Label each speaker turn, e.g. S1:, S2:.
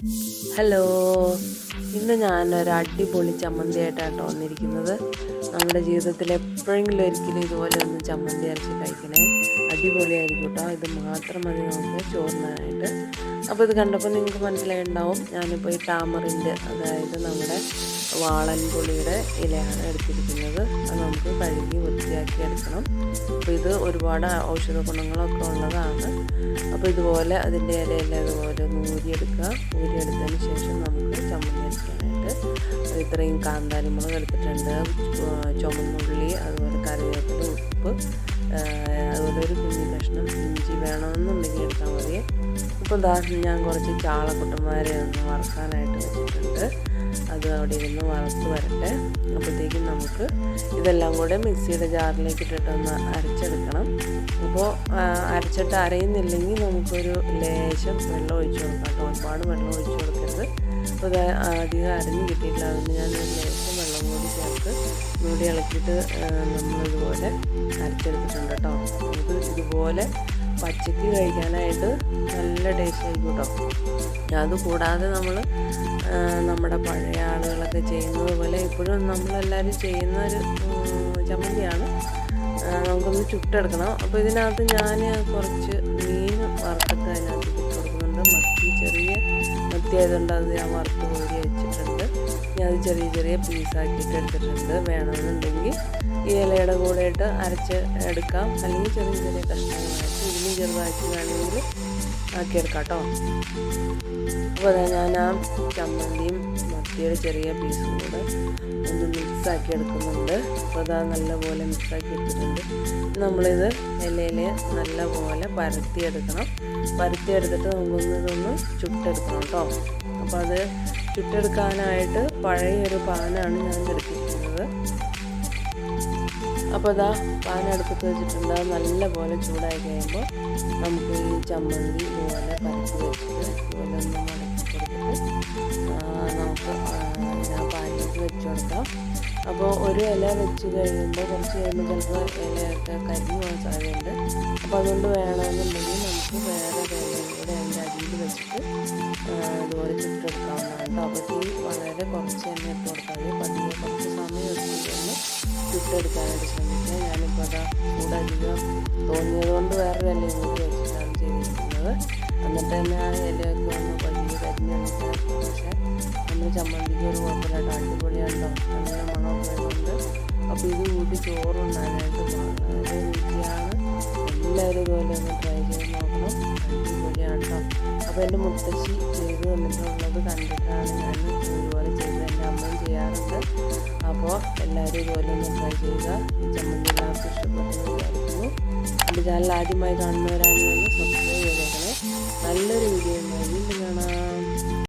S1: Hello ഇന്ന് ഞാനൊരു അടിപൊളി ചമ്മന്തിയായിട്ടാണ് വന്നിരിക്കുന്നത്. നമ്മുടെ ജീവിതത്തിൽ എപ്പോഴെങ്കിലും ഒരിക്കലും ഇതുപോലെ ഒന്ന് ചമ്മന്തി അരച്ച് കഴിക്കണേ. അടിപൊളിയായിരിക്കും കേട്ടോ. ഇത് മാത്രം മതി നമുക്ക് ചോറിനായിട്ട്. അപ്പോൾ ഇത് കണ്ടപ്പോൾ നിങ്ങൾക്ക് മനസ്സിലായിട്ടുണ്ടാവും. ഞാനിപ്പോൾ ഈ ടാമറിന്റെ അതായത് നമ്മുടെ വാളൻ പുളിയുടെ ഇലയാണ് എടുത്തിരിക്കുന്നത്. അത് നമുക്ക് കഴുകി വൃത്തിയാക്കി എടുക്കണം. അപ്പോൾ ഇത് ഒരുപാട് ഔഷധ ഗുണങ്ങളൊക്കെ ഉള്ളതാണ്. അപ്പോൾ ഇതുപോലെ അതിന്റെ ഇലയെല്ലാം ഇതുപോലെ നൂരിയെടുക്കുക നൂരിയെടുത്തതിന് ഇത്രയും കാന്താരിമുളക് എടുത്തിട്ടുണ്ട് ചുമന്നുള്ളി അതുപോലെ കറിവേപ്പില ഉപ്പ് അതുപോലെ ഒരു കുഞ്ഞു കഷ്ണം ഇഞ്ചി വേണമെന്നുണ്ടെങ്കിൽ എടുത്താൽ മതി. ഇപ്പോൾ ദാ ഞാൻ കുറച്ച് ചാളക്കുട്ടന്മാരെ ഒന്ന് വറുക്കാനായിട്ട് വെച്ചിട്ടുണ്ട്. അത് അവിടെ ഇരുന്ന് വറുത്ത് വരട്ടെ. അപ്പോഴത്തേക്കും നമുക്ക് ഇതെല്ലാം കൂടെ മിക്സിയുടെ ജാറിലേക്ക് ഇട്ടിട്ടൊന്ന് അരച്ചെടുക്കണം. അപ്പോൾ അരച്ചിട്ട് അരയുന്നില്ലെങ്കിൽ നമുക്കൊരു ലേശം വെള്ളം ഒഴിച്ചു കൊടുക്കാം കേട്ടോ. ഒരുപാട് വെള്ളം ഒഴിച്ചു കൊടുക്കരുത്. അപ്പോൾ അധികം അരഞ്ഞ് കിട്ടിയിട്ടില്ല. അതുകൊണ്ട് ഞാൻ ലേശം വെള്ളം കൂടി ചേർത്ത് മൂടി ഇളക്കിയിട്ട് നമ്മളിതുപോലെ അരച്ചെടുത്തിട്ടുണ്ട് കേട്ടോ. നമുക്ക് ഇതുപോലെ പച്ചക്ക് കഴിക്കാനായിട്ട് നല്ല ടേസ്റ്റ് ആയിരിക്കും കേട്ടോ. അത് കൂടാതെ നമ്മൾ നമ്മുടെ പഴയ ആളുകളൊക്കെ ചെയ്യുന്നത് പോലെ ഇപ്പോഴും നമ്മളെല്ലാവരും ചെയ്യുന്ന ഒരു ചമ്മന്തിയാണ്. നമുക്കൊന്ന് ചുട്ടെടുക്കണം. അപ്പോൾ ഇതിനകത്ത് ഞാൻ കുറച്ച് മീൻ വറുത്തിട്ട് അതിനകത്ത് ഇട്ട് കൊടുക്കുന്നുണ്ട്. മത്തി ചെറിയ മത്തി ആയതുകൊണ്ട് അത് ഞാൻ വറുത്ത് കോരി ഞാൻ അത് ചെറിയ ചെറിയ പീസാക്കിയിട്ട് എടുത്തിട്ടുണ്ട്. വേണമെന്നുണ്ടെങ്കിൽ ഈ ഇലയുടെ കൂടെ ഇട്ട് അരച്ച് എടുക്കാം. അല്ലെങ്കിൽ ചെറിയ ചെറിയ കഷ്ണങ്ങളായിട്ട് ഇതിനും ചെറുതാക്കി വേണമെങ്കിൽ ആക്കിയെടുക്കാം കേട്ടോ അപ്പോൾ ഞാൻ ആ ചമ്മന്തിയും മത്തിയുടെ ചെറിയ പീസും കൂടെ ഒന്ന് മിക്സാക്കി എടുക്കുന്നുണ്ട്. അപ്പോൾ അതാ നല്ലപോലെ മിക്സാക്കി എടുത്തിട്ടുണ്ട്. നമ്മളിത് ഇലയിൽ നല്ലപോലെ പരത്തിയെടുക്കണം. പരത്തിയെടുത്തിട്ട് നമുക്കൊന്ന് ഇതൊന്ന് ചുട്ടെടുക്കണം കേട്ടോ അപ്പോൾ അത് ചുട്ടെടുക്കാനായിട്ട് പഴയൊരു പാനാണ് ഞാൻ എടുത്തിരിക്കുന്നത് അപ്പോൾ ഇതാ പാൻ അടുപ്പത്ത് വെച്ചിട്ടുണ്ട്. അത് നല്ലപോലെ ചൂടായി കഴിയുമ്പോൾ നമുക്ക് ഈ ചമ്മന്തി ഇതുപോലെ പരത്തി വെച്ചിട്ട് നമുക്ക് ആ പാനിലേക്ക് വെച്ച് കൊടുക്കാം. അപ്പോൾ ഒരു ഇല വെച്ച് കഴിയുമ്പോൾ കുറച്ച് കഴിയുമ്പോൾ ചിലപ്പോൾ ഇലയൊക്കെ കരിഞ്ഞു പോകാൻ സാധ്യതയുണ്ട്. അപ്പോൾ അതുകൊണ്ട് വേണമെന്നുണ്ടെങ്കിൽ നമുക്ക് കുറച്ച് എണ്ണ ഇട്ട് കൊടുത്താൽ കുറച്ച് സമയം എടുത്തിട്ടൊന്ന് ചുട്ടെടുക്കാനായിട്ട് ശ്രമിക്കുക. ഞാനിപ്പോൾ അതാ അധികം തോന്നിയത് കൊണ്ട് വേറൊരു ഇലയും കൂടി വെച്ചിട്ടാണ് ചെയ്തിരിക്കുന്നത്. എന്നിട്ട് തന്നെ ആ ഇലയൊക്കെ ഒന്ന് പതിയെ കരിഞ്ഞാണ് പക്ഷേ നമ്മൾ ചമ്മന്തിക്ക് ഒരു കുഴപ്പമില്ല അടിപൊളിയാണല്ലോ അങ്ങനെ മണമൊക്കെ ഉണ്ട് അപ്പോൾ ഇത് കൂട്ടി ചോറുണ്ടാനായിട്ട് വളരെ രുചിയാണ്. എല്ലാവരും ഇതുപോലെ ഒന്ന് ട്രൈ ചെയ്ത് നോക്കണം. അടിപൊളിയാണ് കേട്ടോ അപ്പോൾ എന്റെ മുത്തശ്ശി ചെയ്ത് വന്നിട്ടുള്ളത് കണ്ടിട്ടാണ് ഞാൻ ഇതുപോലെ ചെയ്ത് എന്റെ അമ്മയും ചെയ്യാറുണ്ട്. അപ്പോൾ എല്ലാവരും ഇതുപോലെ ഒന്ന് ട്രൈ ചെയ്യുക. ഈ ചമ്മന്തി എല്ലാവർക്കും ഇഷ്ടപ്പെട്ടു വിചാരിക്കുന്നു. എന്റെ ചാനൽ ആദ്യമായി കാണുന്നവരാണെന്ന് സബ്സ്ക്രൈബ് ചെയ്തേക്കണേ. നല്ലൊരു വീഡിയോ ഉണ്ടായിരുന്നു കാണാം.